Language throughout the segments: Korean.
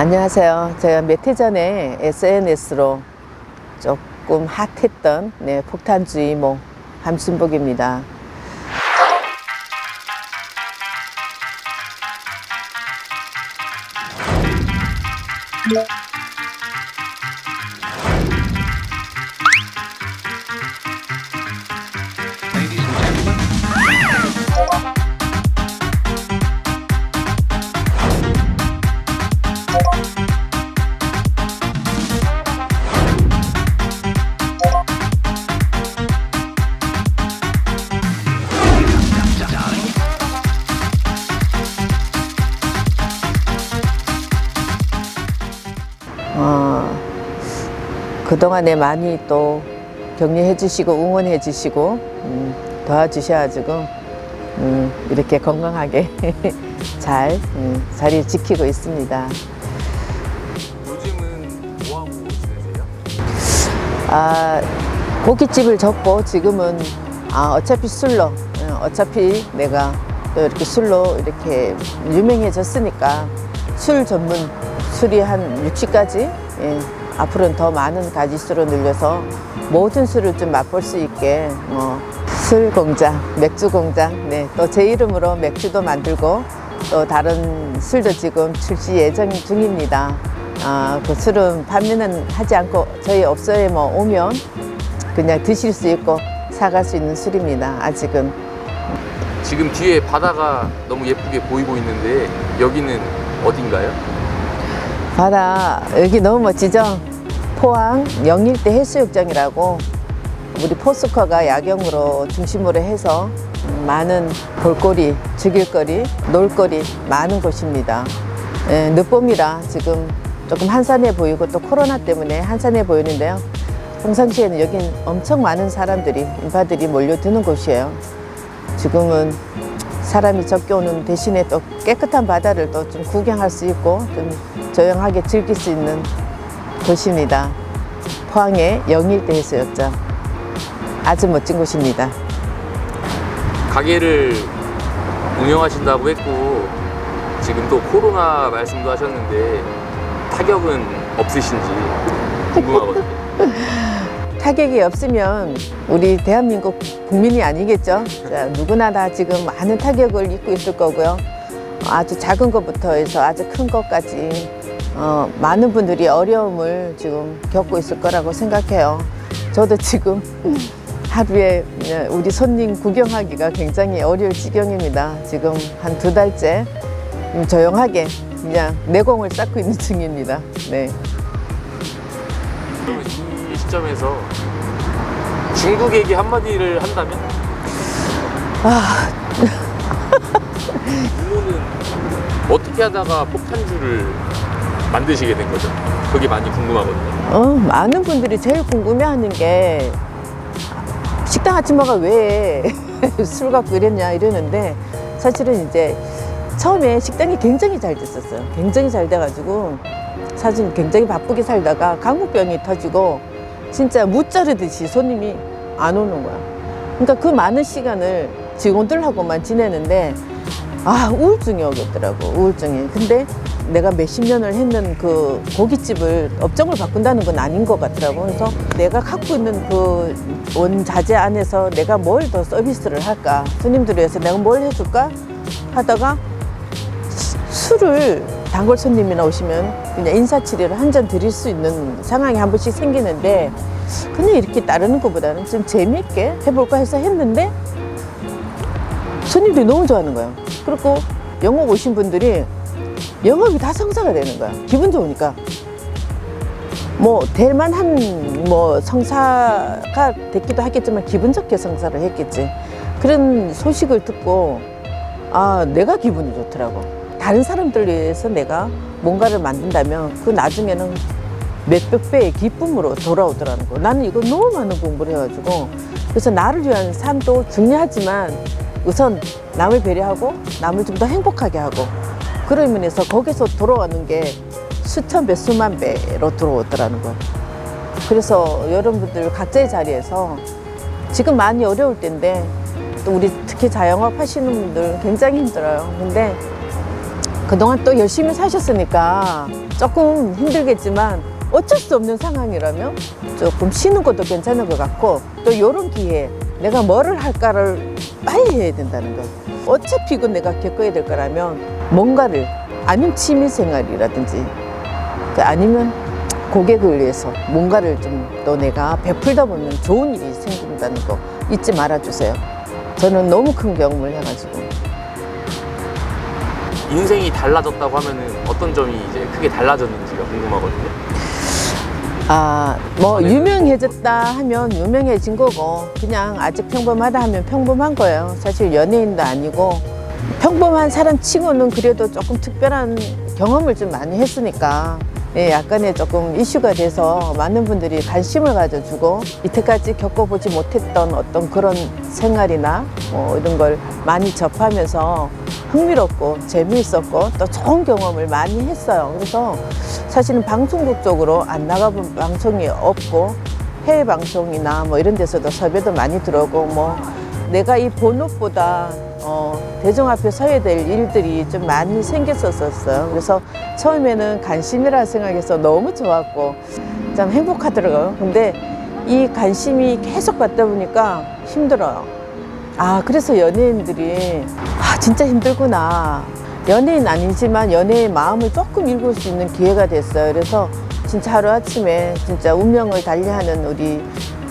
안녕하세요. 제가 몇 해 전에 SNS로 조금 핫했던 네, 폭탄주의 모 함순복입니다. 그동안에 많이 또 격려해 주시고 응원해 주시고 음, 도와주셔가지고 음, 이렇게 건강하게 잘 음, 자리 지키고 있습니다. 요즘은 뭐하고 지내세요? 아, 고깃집을 접고 지금은 아, 어차피 술로 어, 어차피 내가 또 이렇게 술로 이렇게 유명해졌으니까 술 전문 술이 한 60가지 예, 앞으로는 더 많은 가지 수로 늘려서 모든 술을 좀 맛볼 수 있게 뭐, 술 공장, 맥주 공장, 네, 또 제 이름으로 맥주도 만들고 또 다른 술도 지금 출시 예정 중입니다. 아, 그 술은 판매는 하지 않고 저희 업소에 뭐 오면 그냥 드실 수 있고 사갈 수 있는 술입니다. 아직은 지금 뒤에 바다가 너무 예쁘게 보이고 있는데 여기는 어딘가요? 바다 여기 너무 멋지죠? 포항 영일대 해수욕장이라고 우리 포스커가 야경으로 중심으로 해서 많은 볼거리, 즐길거리, 놀거리 많은 곳입니다. 예, 늦봄이라 지금 조금 한산해 보이고 또 코로나 때문에 한산해 보이는데요. 평상시에는 여긴 엄청 많은 사람들이 인파들이 몰려드는 곳이에요. 지금은 사람이 적게 오는 대신에 또 깨끗한 바다를 또 좀 구경할 수 있고 좀 조용하게 즐길 수 있는 곳입니다. 포항의 영일대 해수욕장. 아주 멋진 곳입니다. 가게를 운영하신다고 했고 지금 또 코로나 말씀도 하셨는데 타격은 없으신지 궁금하거든요. 타격이 없으면 우리 대한민국 국민이 아니겠죠. 자, 누구나 다 지금 많은 타격을 입고 있을 거고요. 아주 작은 것부터 해서 아주 큰 것까지 어, 많은 분들이 어려움을 지금 겪고 있을 거라고 생각해요. 저도 지금 하루에 우리 손님 구경하기가 굉장히 어려울 지경입니다. 지금 한 두 달째 음, 조용하게 그냥 내공을 쌓고 있는 중입니다. 네. 이 시점에서 중국 얘기 한마디를 한다면? 아, 이모는 어떻게 하다가 폭탄주를 만드시게 된 거죠? 그게 많이 궁금하거든요. 어, 많은 분들이 제일 궁금해하는 게 식당 아줌마가 왜 술 갖고 이랬냐 이러는데 사실은 이제 처음에 식당이 굉장히 잘 됐었어요. 굉장히 잘 돼가지고 사실 굉장히 바쁘게 살다가 강국병이 터지고 진짜 무 자르듯이 손님이 안 오는 거야. 그러니까 그 많은 시간을 직원들하고만 지내는데 아 우울증이 오겠더라고 우울증이. 근데 내가 몇십 년을 했는 그 고깃집을 업종을 바꾼다는 건 아닌 것 같더라고. 그래서 내가 갖고 있는 그 원자재 안에서 내가 뭘 더 서비스를 할까? 손님들 위해서 내가 뭘 해줄까? 하다가 수- 술을 단골 손님이나 오시면 그냥 인사치레를 한 잔 드릴 수 있는 상황이 한 번씩 생기는데 그냥 이렇게 따르는 것보다는 좀 재미있게 해볼까 해서 했는데 손님들이 너무 좋아하는 거예요. 그리고 영업 오신 분들이 영업이 다 성사가 되는 거야. 기분 좋으니까. 뭐, 될 만한 뭐 성사가 됐기도 하겠지만 기분 좋게 성사를 했겠지. 그런 소식을 듣고, 아, 내가 기분이 좋더라고. 다른 사람들 위해서 내가 뭔가를 만든다면 그 나중에는 몇백 배의 기쁨으로 돌아오더라는 거. 나는 이거 너무 많은 공부를 해가지고. 그래서 나를 위한 삶도 중요하지만 우선 남을 배려하고 남을 좀 더 행복하게 하고 그런 면에서 거기서 돌아오는 게 수천 배, 수만 배로 들어오더라는 거예요. 그래서 여러분들 각자의 자리에서 지금 많이 어려울 때인데 또 우리 특히 자영업 하시는 분들 굉장히 힘들어요. 근데 그동안 또 열심히 사셨으니까 조금 힘들겠지만 어쩔 수 없는 상황이라면 조금 쉬는 것도 괜찮은 것 같고 또 이런 기회에 내가 뭐를 할까를 빨리 해야 된다는 거. 어차피 이건 내가 겪어야 될 거라면 뭔가를 아니면 취미 생활이라든지 그 아니면 고객을 위해서 뭔가를 좀 또 내가 베풀다 보면 좋은 일이 생긴다는 거 잊지 말아주세요. 저는 너무 큰 경험을 해가지고. 인생이 달라졌다고 하면은 어떤 점이 이제 크게 달라졌는지가 궁금하거든요. 아, 뭐 유명해졌다 하면 유명해진 거고 그냥 아직 평범하다 하면 평범한 거예요. 사실 연예인도 아니고 평범한 사람 치고는 그래도 조금 특별한 경험을 좀 많이 했으니까 예, 약간의 조금 이슈가 돼서 많은 분들이 관심을 가져주고 이때까지 겪어보지 못했던 어떤 그런 생활이나 뭐 이런 걸 많이 접하면서 흥미롭고 재미있었고 또 좋은 경험을 많이 했어요. 그래서 사실은 방송국 쪽으로 안 나가본 방송이 없고 해외 방송이나 뭐 이런 데서도 섭외도 많이 들어오고 뭐 내가 이 본업보다 어, 대중 앞에 서야 될 일들이 좀 많이 생겼었어요. 그래서 처음에는 관심이라 생각해서 너무 좋았고 참 행복하더라고요. 근데 이 관심이 계속 받다 보니까 힘들어요. 아, 그래서 연예인들이 아, 진짜 힘들구나. 연예인 아니지만 연예의 마음을 조금 읽을 수 있는 기회가 됐어요. 그래서 진짜 하루아침에 진짜 운명을 달리하는 우리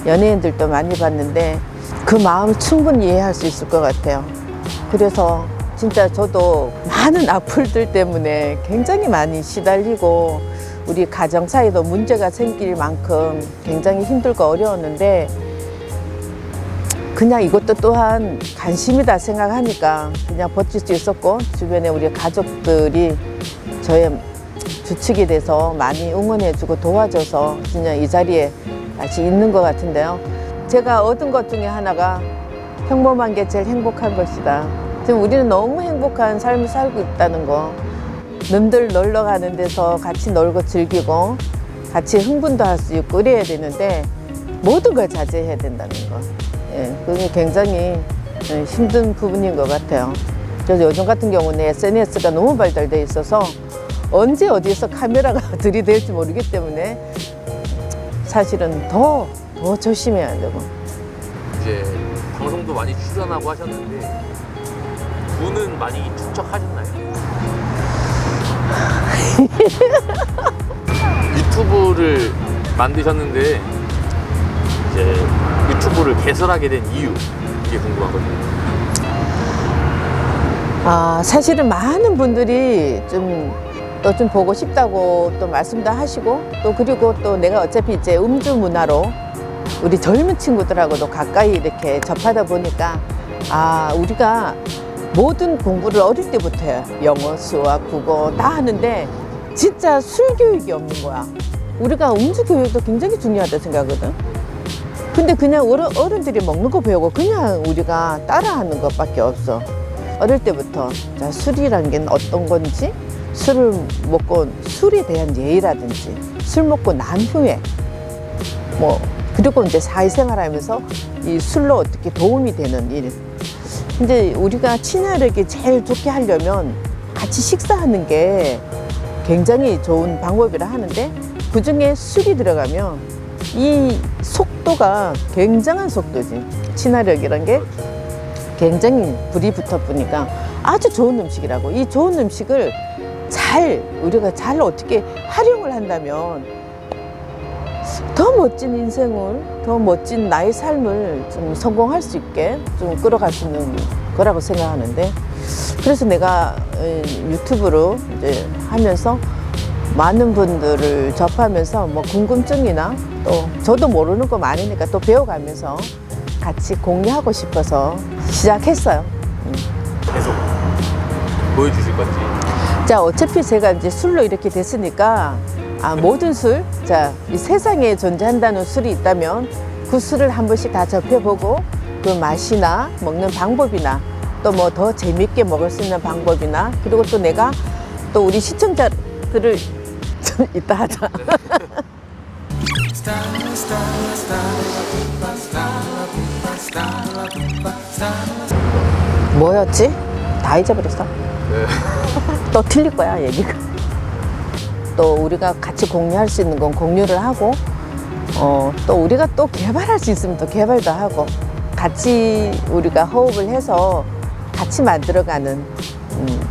연예인들도 많이 봤는데 그 마음을 충분히 이해할 수 있을 것 같아요. 그래서 진짜 저도 많은 악플들 때문에 굉장히 많이 시달리고 우리 가정 사이도 문제가 생길 만큼 굉장히 힘들고 어려웠는데 그냥 이것도 또한 관심이다 생각하니까 그냥 버틸 수 있었고 주변에 우리 가족들이 저의 주축이 돼서 많이 응원해주고 도와줘서 그냥 이 자리에 다시 있는 것 같은데요. 제가 얻은 것 중에 하나가 평범한 게 제일 행복한 것이다. 지금 우리는 너무 행복한 삶을 살고 있다는 거. 남들 놀러 가는 데서 같이 놀고 즐기고 같이 흥분도 할 수 있고 이래야 되는데 모든 걸 자제해야 된다는 거. 예, 그게 굉장히 예, 힘든 부분인 것 같아요. 그래서 요즘 같은 경우는 SNS가 너무 발달돼 있어서 언제 어디서 카메라가 들이댈지 모르기 때문에 사실은 더, 더 조심해야 되고. 이제 방송도 많이 출연하고 하셨는데 돈은 많이 축적하셨나요? 유튜브를 만드셨는데 이제 유튜브를 개설하게 된 이유 이게 궁금하거든요. 아, 사실은 많은 분들이 좀, 또 좀 보고 싶다고 또 말씀도 하시고, 또 그리고 또 내가 어차피 이제 음주 문화로 우리 젊은 친구들하고도 가까이 이렇게 접하다 보니까, 아, 우리가 모든 공부를 어릴 때부터 해요. 영어, 수학, 국어 다 하는데, 진짜 술 교육이 없는 거야. 우리가 음주 교육도 굉장히 중요하다 생각하거든. 근데 그냥 어른, 어른들이 먹는 거 배우고 그냥 우리가 따라하는 것밖에 없어. 어릴 때부터 자, 술이란 게 어떤 건지 술을 먹고 술에 대한 예의라든지 술 먹고 난 후에 뭐 그리고 이제 사회생활하면서 이 술로 어떻게 도움이 되는 일. 근데 우리가 친화력이 제일 좋게 하려면 같이 식사하는 게 굉장히 좋은 방법이라 하는데 그 중에 술이 들어가면 이 속도가 굉장한 속도지. 친화력이란 게 굉장히 불이 붙어 보니까 아주 좋은 음식이라고. 이 좋은 음식을 잘, 우리가 잘 어떻게 활용을 한다면 더 멋진 인생을, 더 멋진 나의 삶을 좀 성공할 수 있게 좀 끌어갈 수 있는 거라고 생각하는데 그래서 내가 에, 유튜브로 이제 하면서 많은 분들을 접하면서 뭐 궁금증이나 또 저도 모르는 거 많으니까 또 배워가면서 같이 공유하고 싶어서 시작했어요. 계속 보여주실 건지. 자, 어차피 제가 이제 술로 이렇게 됐으니까 아, 모든 술, 자, 이 세상에 존재한다는 술이 있다면 그 술을 한 번씩 다 접해보고 그 맛이나 먹는 방법이나 또 뭐 더 재밌게 먹을 수 있는 방법이나 그리고 또 내가 또 우리 시청자들을 좀 이따 하자. 뭐였지? 다 잊어버렸어. 네. 또 틀릴 거야 얘기가. 또 우리가 같이 공유할 수 있는 건 공유를 하고, 어, 또 우리가 또 개발할 수 있으면 또 개발도 하고, 같이 우리가 호흡을 해서 같이 만들어가는 음,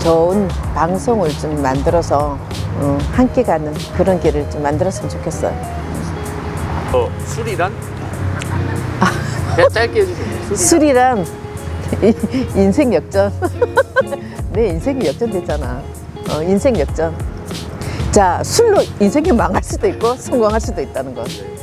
좋은 방송을 좀 만들어서 어, 함께 가는 그런 길을 좀 만들었으면 좋겠어요. 어, 술이란? 그냥 짧게 해주세요. 술이란. 술이란 이- 인생 역전. 내 인생이 역전됐잖아. 어, 인생 역전. 자, 술로 인생이 망할 수도 있고 성공할 수도 있다는 거. 네.